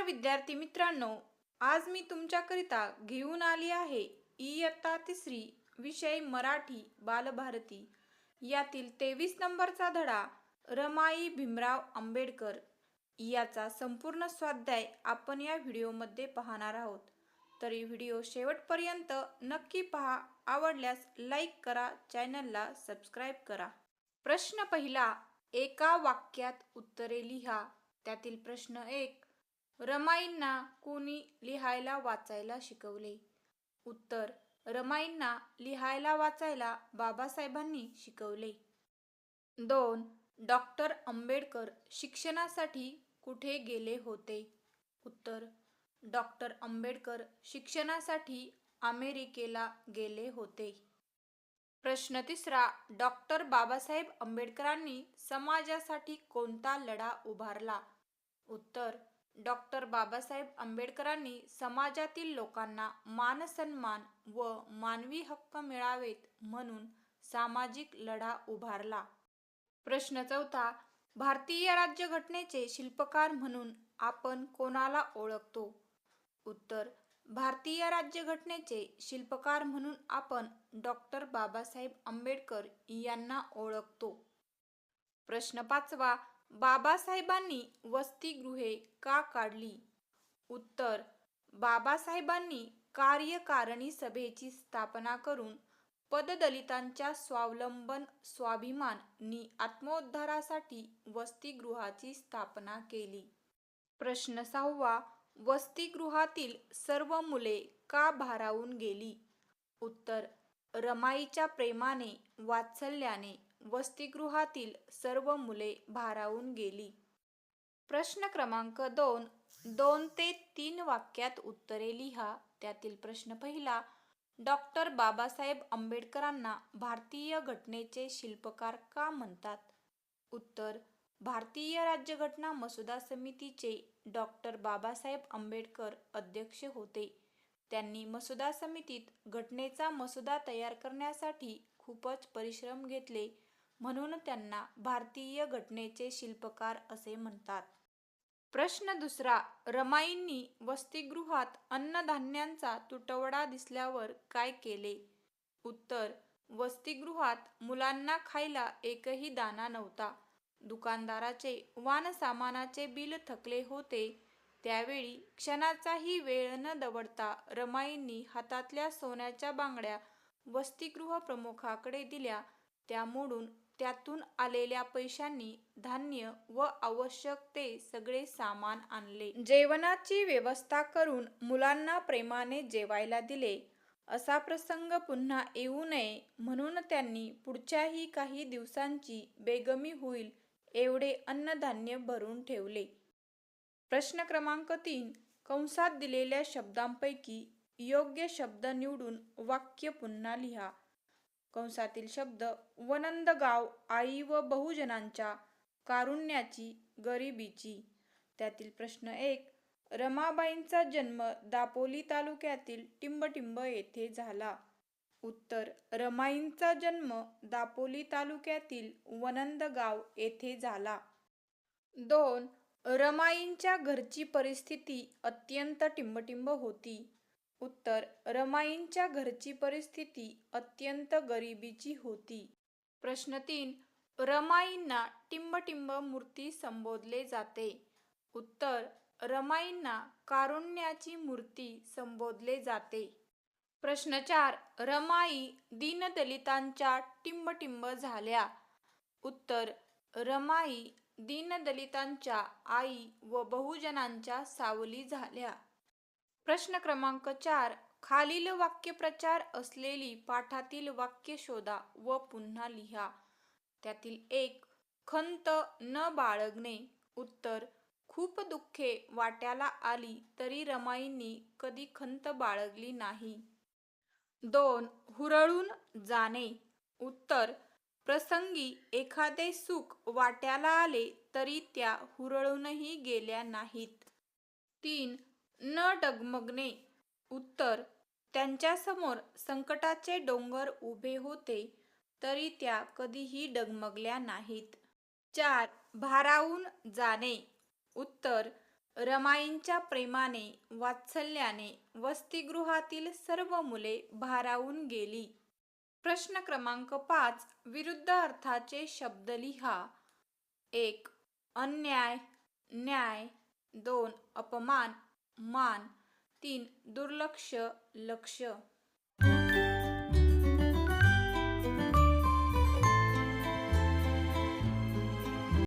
नमस्कार विद्यार्थी मित्रांनो आज मी तुमच्याकरिता घेऊन आली आहे इयत्ता तिसरी विषय मराठी बालभारती. यातील तेवीस नंबरचा धडा रमाई भीमराव आंबेडकर याचा संपूर्ण स्वाध्याय आपण या व्हिडिओमध्ये पाहणार आहोत. तरी व्हिडिओ शेवटपर्यंत नक्की पहा आवडल्यास लाईक करा चॅनलला सबस्क्राईब करा. प्रश्न पहिला एका वाक्यात उत्तरे लिहा. त्यातील प्रश्न एक रमाईंना कोणी लिहायला वाचायला शिकवले. उत्तर रमाईंना लिहायला वाचायला बाबासाहेबांनी शिकवले. दोन डॉक्टर आंबेडकर शिक्षणासाठी कुठे गेले होते? उत्तर डॉक्टर आंबेडकर शिक्षणासाठी अमेरिकेला गेले होते. प्रश्न तिसरा डॉक्टर बाबासाहेब आंबेडकरांनी समाजासाठी कोणता लढा उभारला? उत्तर डॉक्टर बाबासाहेब आंबेडकरांनी समाजातील लोकांना मानसन्मान व मानवी हक्क मिळावेत म्हणून सामाजिक लढा उभारला. प्रश्न चौथा भारतीय राज्यघटनेचे शिल्पकार म्हणून आपण कोणाला ओळखतो? उत्तर भारतीय राज्यघटनेचे शिल्पकार म्हणून आपण डॉक्टर बाबासाहेब आंबेडकर यांना ओळखतो. प्रश्न पाचवा बाबासाहेबांनी वसतिगृहे का काढली? उत्तर बाबासाहेबांनी कार्यकारिणी सभेची स्थापना करून पददलितांच्या स्वावलंबन स्वाभिमान नि आत्मोद्धारासाठी वसतिगृहाची स्थापना केली. प्रश्न सहावा वसतिगृहातील सर्व मुले का भारावून गेली? उत्तर रमाईच्या प्रेमाने वात्सल्याने वसतिगृहातील सर्व मुले भारावून गेली. प्रश्न क्रमांक दोन दोन ते तीन वाक्यात उत्तरे लिहा. त्यातील प्रश्न पहिला डॉक्टर बाबासाहेब आंबेडकरांना भारतीय घटनेचे शिल्पकार का म्हणतात? उत्तर भारतीय राज्यघटना मसुदा समितीचे डॉक्टर बाबासाहेब आंबेडकर अध्यक्ष होते. त्यांनी मसुदा समितीत घटनेचा मसुदा तयार करण्यासाठी खूपच परिश्रम घेतले. म्हणून त्यांना भारतीय घटनेचे शिल्पकार असे म्हणतात. प्रश्न दुसरा रमाईंनी वसतिगृहात अन्नधान्यांचा तुटवडा दिसल्यावर काय केले? उत्तर वसतिगृहात मुलांना खायला एकही दाना नव्हता. दुकानदाराचे वान सामानाचे बिल थकले होते. त्यावेळी क्षणाचाही वेळ न दवडता रमाईंनी हातातल्या सोन्याच्या बांगड्या वसतिगृह प्रमुखाकडे दिल्या. त्या मोडून त्यातून आलेल्या पैशांनी धान्य व आवश्यक ते सगळे सामान आणले. जेवणाची व्यवस्था करून मुलांना प्रेमाने जेवायला दिले. असा प्रसंग पुन्हा येऊ नये म्हणून त्यांनी पुढच्याही काही दिवसांची बेगमी होईल एवढे अन्नधान्य भरून ठेवले. प्रश्न क्रमांक तीन. कंसात दिलेल्या शब्दांपैकी योग्य शब्द निवडून वाक्य पुन्हा लिहा. कंसातील शब्द वनंद गाव आई व बहुजनांच्या कारुण्याची गरिबीची. त्यातील प्रश्न एक रमाबाईंचा जन्म दापोली तालुक्यातील टिंबटिंब येथे झाला. उत्तर रमाईंचा जन्म दापोली तालुक्यातील वनंद गाव येथे झाला. दोन रमाईंच्या घरची परिस्थिती अत्यंत टिंबटिंब होती. उत्तर रमाईंच्या घरची परिस्थिती अत्यंत गरिबीची होती. प्रश्न तीन रमाईंना टिंबटिंब मूर्ती संबोधले जाते. उत्तर रमाईंना कारुण्याची मूर्ती संबोधले जाते. प्रश्न चार रमाई दीनदलितांच्या टिंबटिंब झाल्या. उत्तर रमाई दीनदलितांच्या आई व बहुजनांच्या सावली झाल्या. प्रश्न क्रमांक चार. खालील वाक्यप्रचार असलेली पाठातील वाक्य शोधा व पुन्हा लिहा. त्यातील एक खंत न बाळगणे. उत्तर खूप दुःखे वाट्याला आली तरी रमाईंनी कधी खंत बाळगली नाही. दोन हुरळून जाणे. उत्तर प्रसंगी एखादे सुख वाट्याला आले तरी त्या हुरळूनही गेल्या नाहीत. तीन न डगमगणे. उत्तर त्यांच्यासमोर संकटाचे डोंगर उभे होते तरी त्या कधीही डगमगल्या नाहीत. चार भारावून जाणे. उत्तर रमाईंच्या प्रेमाने वात्सल्याने वसतिगृहातील सर्व मुले भारावून गेली. प्रश्न क्रमांक पाच विरुद्ध अर्थाचे शब्द लिहा. एक अन्याय न्याय. दोन अपमान. मान. तीन दुर्लक्ष लक्ष